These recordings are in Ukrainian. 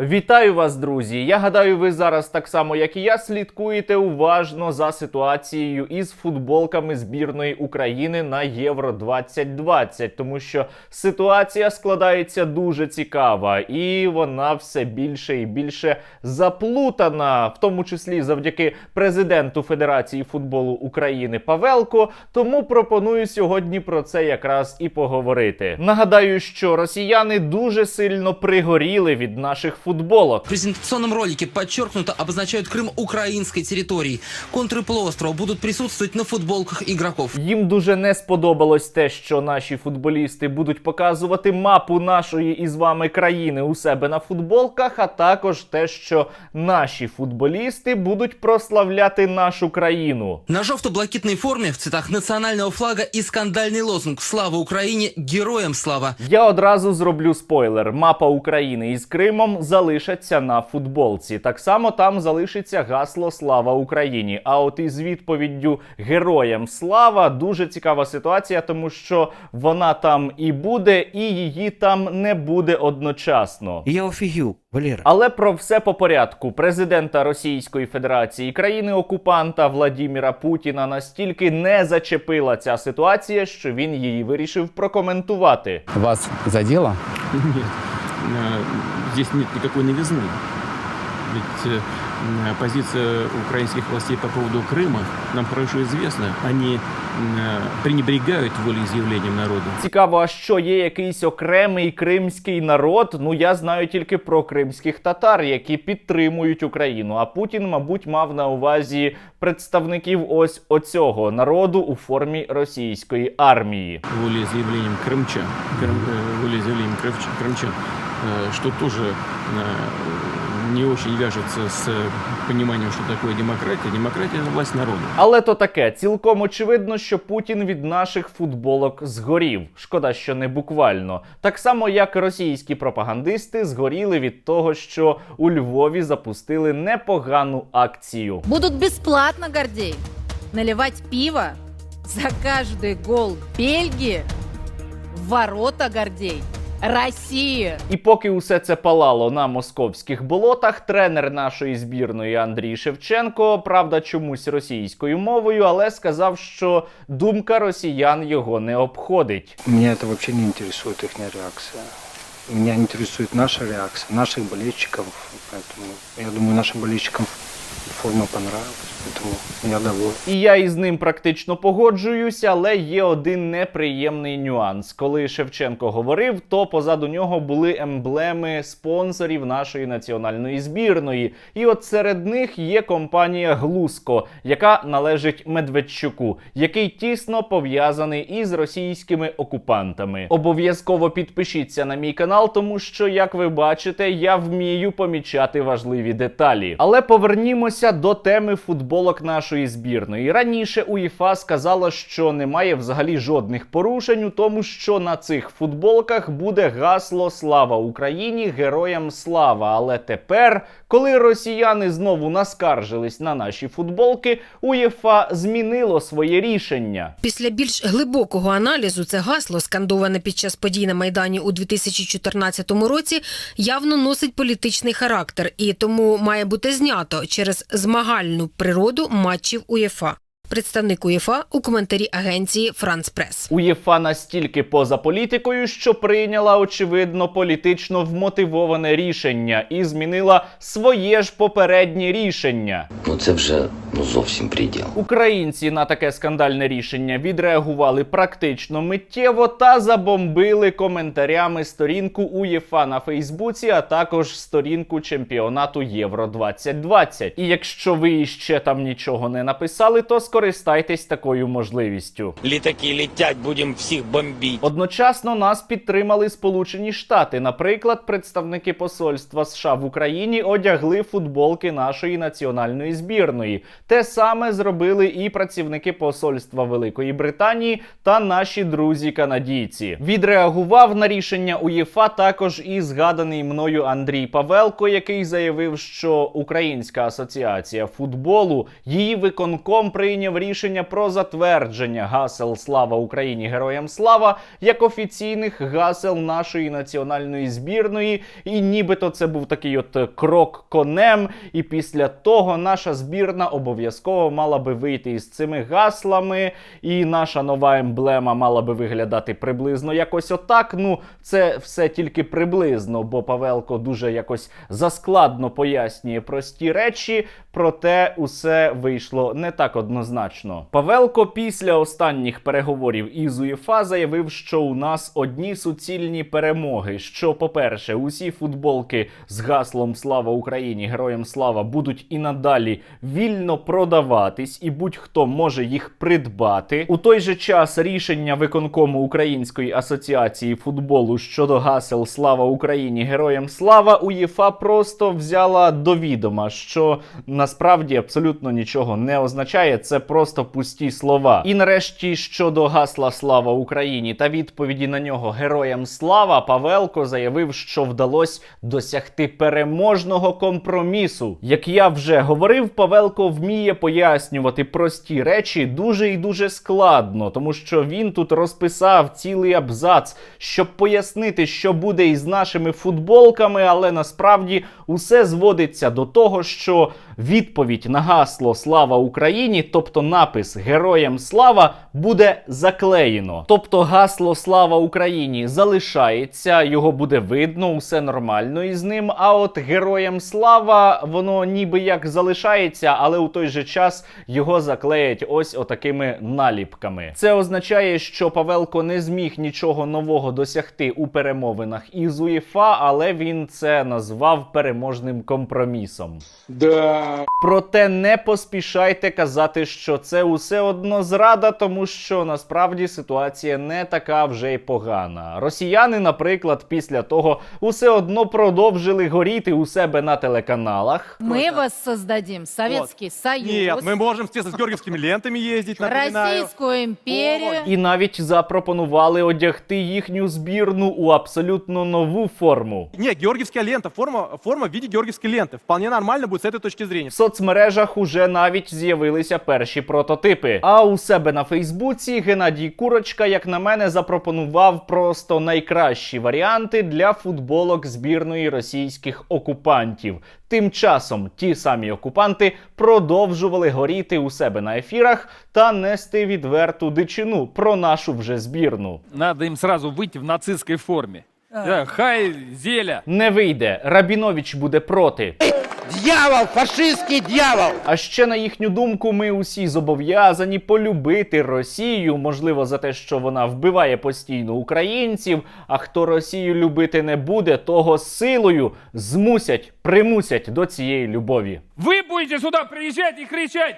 Вітаю вас, друзі! Я гадаю, ви зараз так само, як і я, слідкуєте уважно за ситуацією із футболками збірної України на Євро 2020, тому що ситуація складається дуже цікава, і вона все більше і більше заплутана, в тому числі завдяки президенту Федерації футболу України Павелко. Тому пропоную сьогодні про це якраз і поговорити. Нагадаю, що росіяни дуже сильно пригоріли від наших футболок. В презентационном ролике подчеркнуто обозначают Крым украинской территорией. Контуры полуострова будут присутствовать на футболках игроков. Їм дуже не сподобалось те, що наші футболісти будуть показувати мапу нашої із вами країни у себе на футболках, а також те, що наші футболісти будуть прославляти нашу країну. На жовто-блакитной форме в цветах национального флага и скандальный лозунг «Слава Украине! Героям слава!». Я одразу зроблю спойлер: мапа України із Кримом залишаться на футболці. Так само там залишиться гасло Слава Україні. А от із відповіддю Героям слава дуже цікава ситуація, тому що вона там і буде, і її там не буде одночасно. Я офігів, Валера. Але про все по порядку. Президента Російської Федерації, країни-окупанта Владіміра Путіна настільки не зачепила ця ситуація, що він її вирішив прокоментувати. Вас задело? Нет, э, здесь нет никакой новизны. Ведь э, м, позиция украинских властей по поводу Крыма нам хорошо известна. Они м, э, пренебрегают волеизъявлением народа. Цікаво, а що є якийсь окремий кримський народ? Ну я знаю тільки про кримських татар, які підтримують Україну. А Путін, мабуть, мав на увазі представників ось оцього народу у формі російської армії. Волеизъявлением крымчан, крым, э, волеизъявлением крымчан, крымчан, э, что тоже э, не очень вяжется с э, пониманием, что такое демократия. Демократия – это власть народа. Але то таке, цілком очевидно, що Путін від наших футболок згорів. Шкода, що не буквально. Так само, як російські пропагандисти згоріли від того, що у Львові запустили непогану акцію. Будут бесплатно, Гордей, наливать пиво за каждый гол Бельгии в ворота, Гордей, России. І поки усе це палало на московських болотах, тренер нашої збірної Андрій Шевченко, правда, чомусь російською мовою, але сказав, що думка росіян його не обходить. Меня это вообще не интересует их реакция. Меня интересует наша реакция, наших болельщиков. Поэтому я думаю, нашим болельщикам форма понравилась. Поэтому я доволен. І я із ним практично погоджуюсь, але є один неприємний нюанс. Коли Шевченко говорив, то позаду нього були емблеми спонсорів нашої національної збірної. І от серед них є компанія Глуско, яка належить Медведчуку, який тісно пов'язаний із російськими окупантами. Обов'язково підпишіться на мій канал, тому що, як ви бачите, я вмію помічати важливі деталі. Але повернімося до теми футболок нашої збірної. Раніше УЄФА сказала, що немає взагалі жодних порушень у тому, що на цих футболках буде гасло Слава Україні! Героям слава! Але тепер, коли росіяни знову наскаржились на наші футболки, УЄФА змінило своє рішення. Після більш глибокого аналізу це гасло, скандоване під час подій на Майдані у 2014 році, явно носить політичний характер і тому має бути знято через змагальну природу матчів УЄФА. Представник УЄФА у коментарі агенції Франс Прес. УЄФА настільки поза політикою, що прийняла очевидно політично вмотивоване рішення і змінила своє ж попереднє рішення. Ну це вже ну зовсім приділ. Українці на таке скандальне рішення відреагували практично миттєво та забомбили коментарями сторінку УЄФА на Фейсбуці, а також сторінку чемпіонату Євро 2020. І якщо ви ще там нічого не написали, то скористайтесь такою можливістю. Літаки летять, будемо всіх бомбити. Одночасно нас підтримали Сполучені Штати. Наприклад, представники посольства США в Україні одягли футболки нашої національної збірної. Те саме зробили і працівники посольства Великої Британії та наші друзі канадійці. Відреагував на рішення УЄФА також і згаданий мною Андрій Павелко, який заявив, що Українська асоціація футболу її виконком прийняв прийняв рішення про затвердження гасел Слава Україні! Героям слава як офіційних гасел нашої національної збірної. І нібито це був такий от крок конем. І після того наша збірна обов'язково мала би вийти із цими гаслами, і наша нова емблема мала би виглядати приблизно якось отак. Ну, це все тільки приблизно, бо Павелко дуже якось заскладно пояснює прості речі, проте усе вийшло не так однозначно. Павелко після останніх переговорів із УЄФА заявив, що у нас одні суцільні перемоги. Що, по-перше, усі футболки з гаслом Слава Україні! Героям слава будуть і надалі вільно продаватись, і будь-хто може їх придбати. У той же час рішення виконкому Української асоціації футболу щодо гасел Слава Україні! Героям слава УЄФА просто взяла до відома, що насправді абсолютно нічого не означає. Це просто пусті слова. І нарешті щодо гасла Слава Україні та відповіді на нього Героям слава Павелко заявив, що вдалося досягти переможного компромісу. Як я вже говорив, Павелко вміє пояснювати прості речі дуже і дуже складно, тому що він тут розписав цілий абзац, щоб пояснити, що буде із нашими футболками, але насправді усе зводиться до того, що відповідь на гасло Слава Україні, тобто напис Героям слава, буде заклеєно. Тобто гасло Слава Україні залишається, його буде видно, усе нормально із ним. А от Героям слава, воно ніби як залишається, але у той же час його заклеять ось отакими наліпками. Це означає, що Павелко не зміг нічого нового досягти у перемовинах із УЄФА, але він це назвав переможним компромісом. Проте не поспішайте казати, що це усе одно зрада, тому що насправді ситуація не така вже й погана. Росіяни, наприклад, після того усе одно продовжили горіти у себе на телеканалах. Мы воссоздадим Советский Союз, Нет, мы можем, естественно, с георгиевскими лентами ездить, напоминаю. Российскую империю. І навіть запропонували одягти їхню збірну у абсолютно нову форму. Нет, георгиевская лента, форма, форма в виде георгиевской ленты. Вполне нормально будет с этой точки зрения. В соцмережах уже навіть з'явилися перші прототипи. А у себе на Фейсбуці Геннадій Курочка, як на мене, запропонував просто найкращі варіанти для футболок збірної російських окупантів. Тим часом ті самі окупанти продовжували горіти у себе на ефірах та нести відверту дичину про нашу вже збірну. Надо им сразу выйти в нацистской форме. Да, хай, зеля. Не вийде, Рабінович буде проти. Дьявол, фашистский дьявол! А ще на їхню думку, ми усі зобов'язані полюбити Росію, можливо, за те, що вона вбиває постійно українців. А хто Росію любити не буде, того силою змусять, примусять до цієї любові. Вы будете сюда приезжать и кричать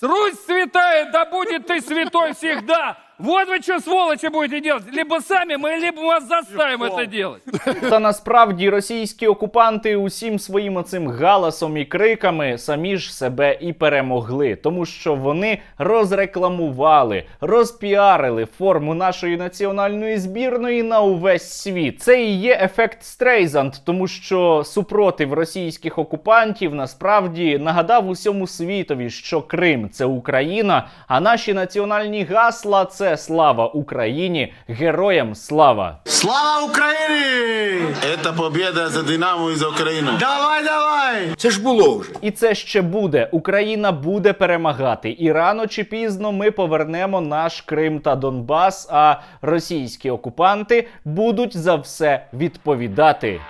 «Русь святая, да будет ты святой всегда!» Вот вы что, сволочи, будете делать. Либо сами мы, либо мы вас заставим это делать. Та насправді російські окупанти усім своїм оцим галасом і криками самі ж себе і перемогли, тому що вони розрекламували, розпіарили форму нашої національної збірної на увесь світ. Це і є ефект Стрейзанд, тому що супротив російських окупантів насправді нагадав усьому світові, що Крим це Україна, а наші національні гасла це слава Україні, героям слава. Слава Україні! Це побіда за Динамо і за Україну. Давай, давай! Це ж було вже. І це ще буде. Україна буде перемагати. І рано чи пізно ми повернемо наш Крим та Донбас. А російські окупанти будуть за все відповідати.